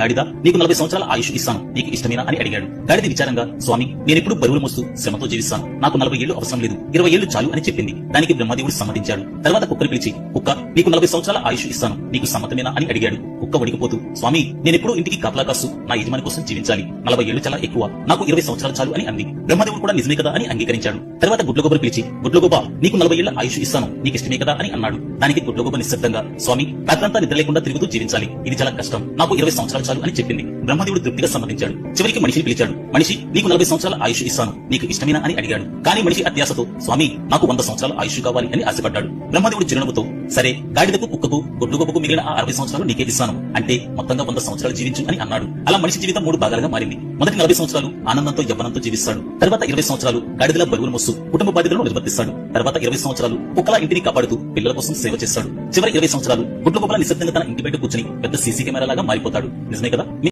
గాడిద నీకు నలభై సంవత్సరాల ఆయుష్ ఇస్తాను నీకు ఇష్టమేనా అని అడిగాడు. గాడిది విచారంగా స్వామి నేనెప్పుడు బరువులు మోస్తూ శ్రమతో జీవిస్తాను. నాకు నలభై ఏళ్ళు అవసరం లేదు. ఇరవై ఏళ్ళు చాలు అని చెప్పింది. దానికి బ్రహ్మదేవుడు సమ్మతించాడు. తర్వాత కుక్కను పిలిచి కుక్క నీకు నలభై సంవత్సరాల ఆయుష్ ఇస్తాను. నీకు సమ్మతమేనా? అని అడిగాడు. కుక్క వడికిపోతూ స్వామి నేనెప్పుడు ఇంటికి కాపలా కాస్తూ నా యజమాని కోసం జీవించాలి. నలభై ఏళ్ళు చాలా ఎక్కువ. నాకు ఇరవై సంవత్సరాలు చాలు అని అంది. బ్రహ్మదేవుడు కూడా నిజమే కదా అని అంగీకరించాడు. తర్వాత గుడ్లగొబ్బరు పిలిచి గుడ్లగొబ్బ నీకు నలభై ఏళ్ళ ఆయుష్ ఇస్తాను. నీకు ఇష్టమే కదా అని అన్నాడు. దానికి గుడ్లగొబ్బ నిశ్శబ్దంగా స్వామి రాత్రంతా నిద్ర లేకుండా తిరుగుతూ జీవించాలి. ఇది చాలా కష్టం. నాకు ఇరవై సంవత్సరాలు చాలు అని చెప్పింది బ్రహ్మదేవుడు తృప్తిగా సమ్మతించాడు చివరికి మనిషిని పిలిచాడు. మనిషి నీకు నలభై సంవత్సరాల ఆయుష్ ఇస్తాను. నీకు ఇష్టమేనా? అని అడిగాడు. కానీ మనిషి అత్యాశతో స్వామి నాకు వంద సంవత్సరాల ఆయుష్ కావాలి అని ఆశపడ్డాడు. బ్రహ్మదేవుడు చిరునవ్వుతో సరే గాడిదకు కుక్కకు గుడ్లుగొప్పకు మిగిలిన ఆ అరవై సంవత్సరాలు నీకే ఇస్తాను. అంటే మొత్తంగా వంద సంవత్సరాలు జీవించు అని అన్నాడు. అలా మనిషి జీవితం మూడు భాగాలుగా మారింది. మొదటి నలభై సంవత్సరాలు ఆనందంతో యవ్వనంతో జీవిస్తాడు. తర్వాత ఇరవై సంవత్సరాలు గాడిదల బరువులు మోస్తూ కుటుంబ బాధ్యతలను నిర్వర్తిస్తాడు. తర్వాత ఇరవై సంవత్సరాలు కుక్కల ఇంటిని కాపాడుతూ పిల్లల కోసం సేవ చేస్తాడు. చివరి ఇరవై సంవత్సరాలు గుడ్లు నిశ్శబ్దంగా తన ఇంటి బయట కూర్చుని పెద్ద సీసీ కెమెరా లాగా మారిపోతాడు. నిజమే కదా?